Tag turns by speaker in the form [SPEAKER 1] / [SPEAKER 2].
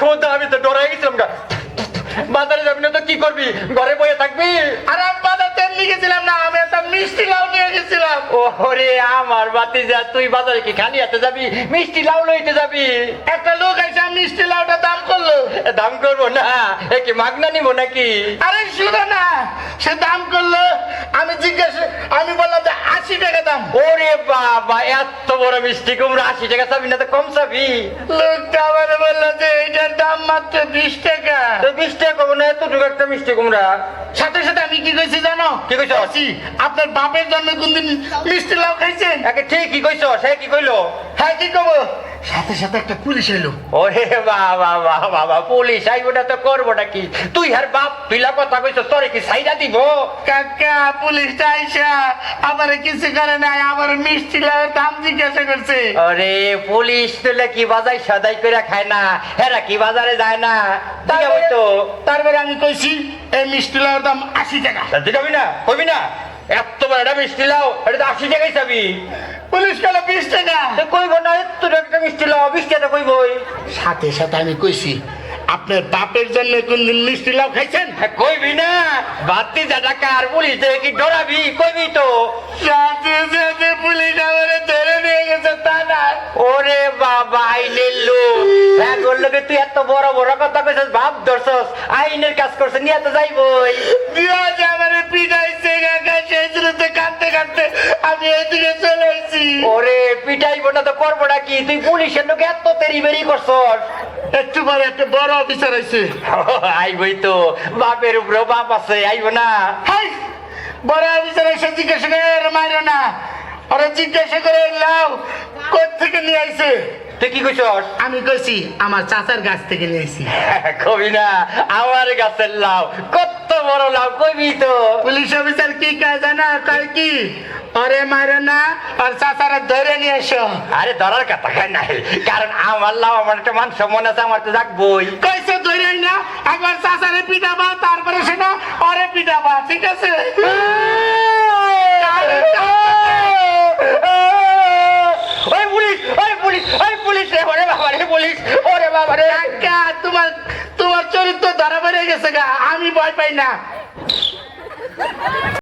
[SPEAKER 1] খোদা। আমি তো ডরাই গেছিলাম গা। বাজারে যাবি না তো কি করবি? ঘরে বসে থাকবি?
[SPEAKER 2] আর আমি বাজার তেমনি গেছিলাম না আমি একটা মিষ্টি লাউ নিয়ে গেছিলাম।
[SPEAKER 1] ওরে আমার বাতি যা তুই বাজারে কি খালি হাতে যাবি? মিষ্টি লাউ লইতে যাবি?
[SPEAKER 2] একটা লোক এসে মিষ্টি লাউটা দাম করল।
[SPEAKER 1] দাম করব না এ কি মাগনা নিবো নাকি?
[SPEAKER 2] আরে শুনো না সে দাম করল। আমি জিজ্ঞেস আমি বললাম আশি টাকা দাম।
[SPEAKER 1] ওরে বাবা এত বড় মিষ্টি কুমড়া আশি টাকা চাবি না তো কম চাবি।
[SPEAKER 2] লোকটা আবার বলল যে এইটার দাম মাত্র বিশ টাকা।
[SPEAKER 1] তো বিশ টাকা কমো না এতটুকু একটা মিষ্টি কুমড়া।
[SPEAKER 2] সাথে সাথে আমি কি কইছি জানো?
[SPEAKER 1] কি কইছো?
[SPEAKER 2] কইছি, আপনার বাপের জন্য কোনদিন মিষ্টি লাউ খাইছেন?
[SPEAKER 1] একে ঠিক কি কইছো? সে কি কইলো?
[SPEAKER 2] হ্যাঁ কি কব সাথে সাথে একটা পুলিশ এলো
[SPEAKER 1] ওরে বাবা বাবা বাবা পুলিশ আইবোটা তো করবোটা কি? তুই আর বাপ তুইলা কথা কইছো তোরে কি সাইডা দিব?
[SPEAKER 2] কাকা পুলিশটা আইসা আবার কিছু করে নাই আবার মিষ্টি দাম জিজ্ঞাসা করছে।
[SPEAKER 1] আরে পুলিশ তুলে কি বাজার সদাই করে খায় না? হেরা কি বাজারে যায় না। ঠিক আছে তো
[SPEAKER 2] তারপরে আমি কইছি এই মিষ্টি লাউয়ের দাম আশি টাকা।
[SPEAKER 1] তুই যাবি না? কবি না? এত বড় একটা মিষ্টি লাও এটা তো আশি টাকাই চাবি।
[SPEAKER 2] পুলিশ গেল বিশ টাকা?
[SPEAKER 1] কইব না এত একটা মিষ্টি লাও বিশ টাকা কইবই।
[SPEAKER 2] সাথে সাথে আমি কইছি আপনার বাপের জন্য কোনদিন মিষ্টি লাউ খাইছেন?
[SPEAKER 1] হ্যাঁ, কইবি না। বাতি যা টাকা আর পুলিশ কি ডরাবি কইবি তো।
[SPEAKER 2] সাথে সাথে পুলিশ আমারে ধরে নিয়ে গেছে তা না
[SPEAKER 1] ওরে বাবা আইনের লোক বলল কি তুই এত বড় বড় কথা কইছিস ভাব ধরছস আইনের কাজ করছে নিয়ে তো যাইবই।
[SPEAKER 2] আমারে পিটাইছে কাকা সেই শুরুতে কাঁদতে কাঁদতে আমি এদিকে চলে
[SPEAKER 1] ওরে পিটাইবো না তো করব না কি? তুই পুলিশের লোক এত তেরি বেরি করছস।
[SPEAKER 2] একটু পরে একটা বড় অফিসার আইছে।
[SPEAKER 1] আইবই তো বাপের উপরে বাপ আছে আইবো না।
[SPEAKER 2] হাই বড় অফিসার এসে জিজ্ঞাসা করে "এর মাইরো না। ওরা জিজ্ঞাসা করে লাউ কোথ থেকে নিয়ে আইছে?
[SPEAKER 1] তুই কি কইছস?
[SPEAKER 2] আমি কইছি আমার চাচার গাছ থেকে নিয়ে আইছি
[SPEAKER 1] কবি না আমার গাছের লাউ কত বড় লাউ কইবি তো?
[SPEAKER 2] পুলিশ অফিসার কি কাজ জানা? কয় কি? ওরে মারো না আর চাচারা ধরে নিয়ে এসো।
[SPEAKER 1] আরে ধরার কথা নাই কারণ আমার লাউ আমার একটা মান সম্মান আছে আমার তো যাকবই
[SPEAKER 2] কইছে ধরে না একবার চাচারে পিটাবা তারপরে সেটা ওরে পিটাবা ঠিক আছে
[SPEAKER 1] ওই পুলিশ ওই পুলিশ ওই পুলিশ রে ওরে বাবা রে পুলিশ
[SPEAKER 2] তোমার তোমার চরিত্র ধরা বেড়ে গেছে গা আমি ভয় পাই না।